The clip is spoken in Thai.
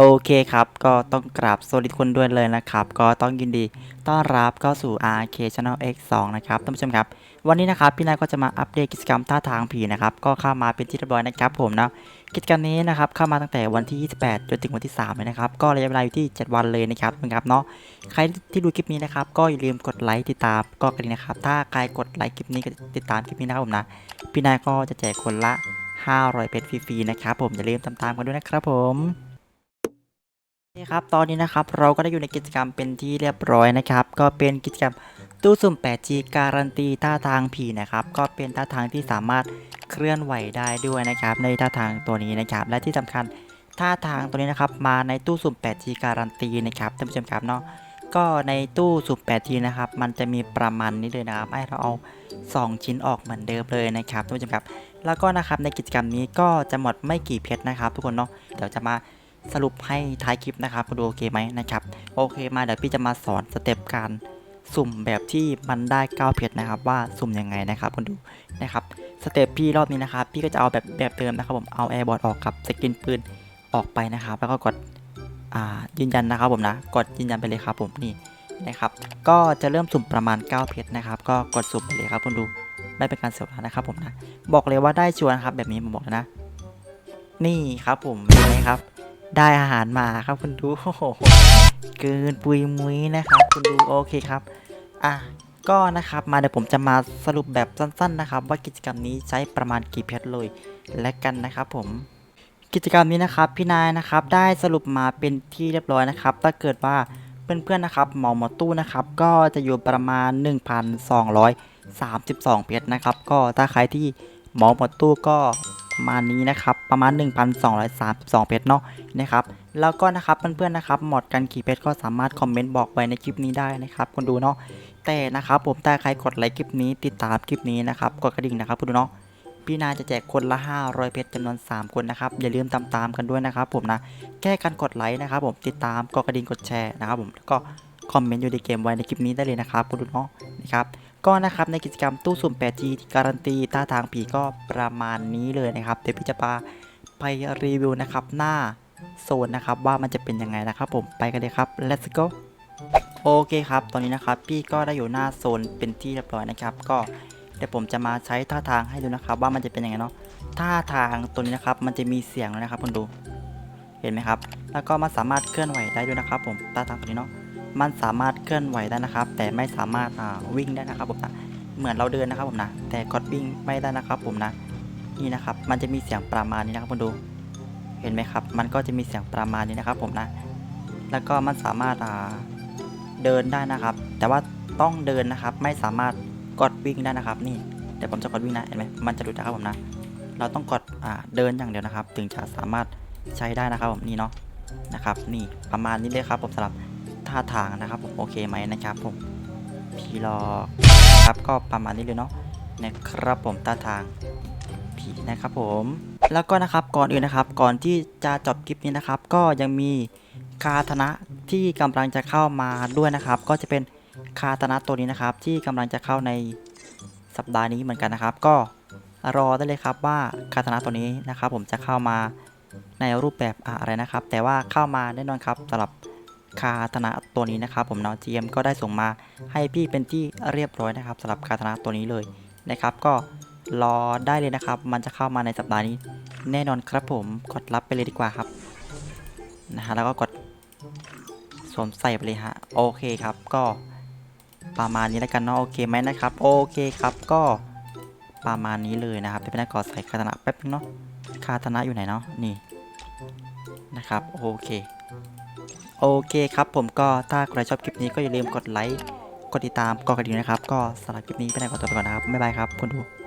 โอเคครับ ก็ต้องกราบสวัสดีทุกคนด้วยเลยนะครับ ก็ต้องยินดีต้อนรับเข้าสู่ RK Channel X2 นะครับท่านผู้ชมครับ วันนี้นะครับพี่นายก็จะมาอัปเดตกิจกรรมท่าทางผีนะครับ ก็เข้ามาเป็นที่เรียบร้อยนะครับผมนะ กิจกรรมนี้นะครับเข้ามาตั้งแต่วันที่ 28 จนถึงวันที่ 3 เลยนะครับ ก็ระยะเวลาอยู่ที่ 7 วันเลยนะครับนะครับเนาะ ใครที่ดูคลิปนี้นะครับ ก็อย่าลืมกดไลค์ติดตามก็กระดิ่งนะครับ ถ้าใครกดไลค์คลิปนี้ก็ติดตามคลิปนี้นะครับผมนะ พี่นายก็จะแจกคนละ 500 เป็นฟรีๆนะครับผม อย่าลืมตามๆกันด้วยนะครับผม โอเครับตอนนี้นะครับเราก็ได้อยู่ในกิจกรรมเป็นที่เรียบร้อยนะครับ ก็เป็นกิจกรรมตู้สุ่ม 8G การันตีท่าทางผีนะครับ ก็เป็นท่าทางที่สามารถเคลื่อนไหวได้ด้วยนะครับ ในท่าทางตัวนี้นะครับ และที่สำคัญท่าทางตัวนี้นะครับ มาในตู้สุ่ม 8G การันตีนะครับท่านผู้ชมครับเนาะก็ในตู้สุ่ม 8G นะครับ มันจะมีประมาณนี้เลยนะครับให้เราเอา 2 ชิ้นออกเหมือนเดิมเลยนะครับท่านผู้ชมครับ แล้วก็นะครับในกิจกรรมนี้ก็จะหมดไม่กี่เพชรนะครับ ทุกคนเนาะเดี๋ยวจะมา สรุปให้ท้ายคลิปนะครับคุณดูโอเคไหมนะครับ โอเคมาเดี๋ยวพี่จะมาสอนสเต็ปการสุ่มแบบที่มันได้9เพชรนะครับว่าสุ่มยังไงนะครับคุณดูนะครับสเต็ปพี่รอบนี้นะครับ พี่ก็จะเอาแบบแบบเดิมนะครับผมเอาแอร์บอร์ดออกกับสกินปืนออกไปนะครับ แล้วก็กดยืนยันนะครับผมนะกดยืนยันไปเลยครับผมนี่นะครับ ก็จะเริ่มสุ่มประมาณ9เพชรนะครับ ก็กดสุ่มไปเลยครับคุณดูไม่เป็นการเสียเวลานะครับผมนะบอกเลยว่าได้ชัวร์นะครับแบบนี้ผมบอกเลยนะ นี่ครับผมเห็นไหมครับ ได้อาหารมาครับคุณดูเกินปุยมุ้ยนะครับ คุณดูโอเคครับ อะก็นะครับมาเดี๋ยวผมจะมาสรุปแบบสั้นๆนะครับ ว่ากิจกรรมนี้ใช้ประมาณกี่เพชรเลยและกันนะครับผม กิจกรรมนี้นะครับพี่นายนะครับได้สรุปมาเป็นที่เรียบร้อยนะครับ ถ้าเกิดว่าเพื่อนๆนะครับหมาหมอตู้นะครับก็จะอยู่ประมาณ 1,232 เพชรนะครับ ก็ถ้าใครที่หมาหมดตู้ก็ ประมาณนี้นะครับ ประมาณ 1,232 เพชรเนาะนะครับ แล้วก็นะครับเพื่อนๆนะครับหมดกันกี่เพชรก็สามารถคอมเมนต์บอกไว้ในคลิปนี้ได้นะครับคุณดูเนาะแต่นะครับผมถ้าใครกดไลค์คลิปนี้ติดตามคลิปนี้นะครับกดกระดิ่งนะครับคุณดูเนาะพี่นาจะแจกคนละ 500 เพชรจำนวน 3 คนนะครับ อย่าลืมตามๆกันด้วยนะครับผมนะแค่การกดไลค์นะครับผมติดตามกดกระดิ่งกดแชร์นะครับผมแล้วก็ คอมเมนต์อยู่ในเกมไว้ในคลิปนี้ได้เลยนะครับคุณดูเนาะนะครับก็นะครับในกิจกรรมตู้สุ่ม 8G ที่การันตีท่าทางผีก็ประมาณนี้เลยนะครับเดี๋ยวพี่จะพาไปรีวิวนะครับหน้าโซนนะครับว่ามันจะเป็นยังไงนะครับผมไปกันเลยครับ let's go โอเคครับ ตอนนี้นะครับพี่ก็ได้อยู่หน้าโซนเป็นที่เรียบร้อยนะครับ ก็เดี๋ยวผมจะมาใช้ท่าทางให้ดูนะครับ ว่ามันจะเป็นยังไงเนาะท่าทางตัวนี้นะครับ มันจะมีเสียงนะครับคุณดู เห็นไหมครับ แล้วก็มันสามารถเคลื่อนไหวได้ด้วยนะครับ ผมท่าทางตัวนี้เนาะ มันสามารถเคลื่อนไหวได้นะครับ แต่ไม่สามารถวิ่งได้นะครับผมนะเหมือนเราเดินนะครับผมนะแต่กดวิ่งไม่ได้นะครับผมนะนี่นะครับ มันจะมีเสียงประมาณนี้นะครับคุณดูเห็นไหมครับ มันก็จะมีเสียงประมาณนี้นะครับผมนะแล้วก็มันสามารถเดินได้นะครับ แต่ว่าต้องเดินนะครับ ไม่สามารถกดวิ่งได้นะครับ นี่เดี๋ยวผมจะกดวิ่งนะเห็นไหมมันจะหลุดนะครับผมนะเราต้องกดเดินอย่างเดียวนะครับ ถึงจะสามารถใช้ได้นะครับผมนี่เนาะนะครับ นี่ประมาณนี้เลยครับผมสำหรับ ท่าทางนะครับผมโอเคไหมนะครับผมผีหลอกครับก็ประมาณนี้เลยเนาะนะครับผมท่าทางผีนะครับผมแล้วก็นะครับก่อนอื่นนะครับก่อนที่จะจบคลิปนี้นะครับ ก็ยังมีคาธนะที่กำลังจะเข้ามาด้วยนะครับ ก็จะเป็นคาธนะตัวนี้นะครับ ที่กำลังจะเข้าในสัปดาห์นี้เหมือนกันนะครับ ก็รอได้เลยครับว่าคาธนะตัวนี้นะครับ ผมจะเข้ามาในรูปแบบอะไรนะครับ แต่ว่าเข้ามาแน่นอนครับสำหรับ คาธนะตัวนี้นะครับผมเนาะ GM ก็ได้ส่งมาให้พี่เป็นที่เรียบร้อยนะครับสำหรับคาธนะตัวนี้เลยนะครับ ก็รอได้เลยนะครับ มันจะเข้ามาในสัปดาห์นี้ แน่นอนครับผมกดรับไปเลยดีกว่าครับนะฮะแล้วก็กดสวมใส่ไปเลยฮะโอเคครับก็ประมาณนี้แล้วกันเนาะโอเคไหมนะครับ โอเคครับก็ประมาณนี้เลยนะครับเดี๋ยวพี่นาขอใส่คาธนะแป๊บนึงเนาะคาธนะอยู่ไหนเนาะนี่นะครับโอเค โอเคครับผมก็ถ้าใครชอบคลิปนี้ก็อย่าลืมกดไลค์ กดติดตาม กดกระดิ่งนะครับ ก็สำหรับคลิปนี้ไปไหนขอตัวไปก่อนนะครับ บ๊ายบายครับคุณดู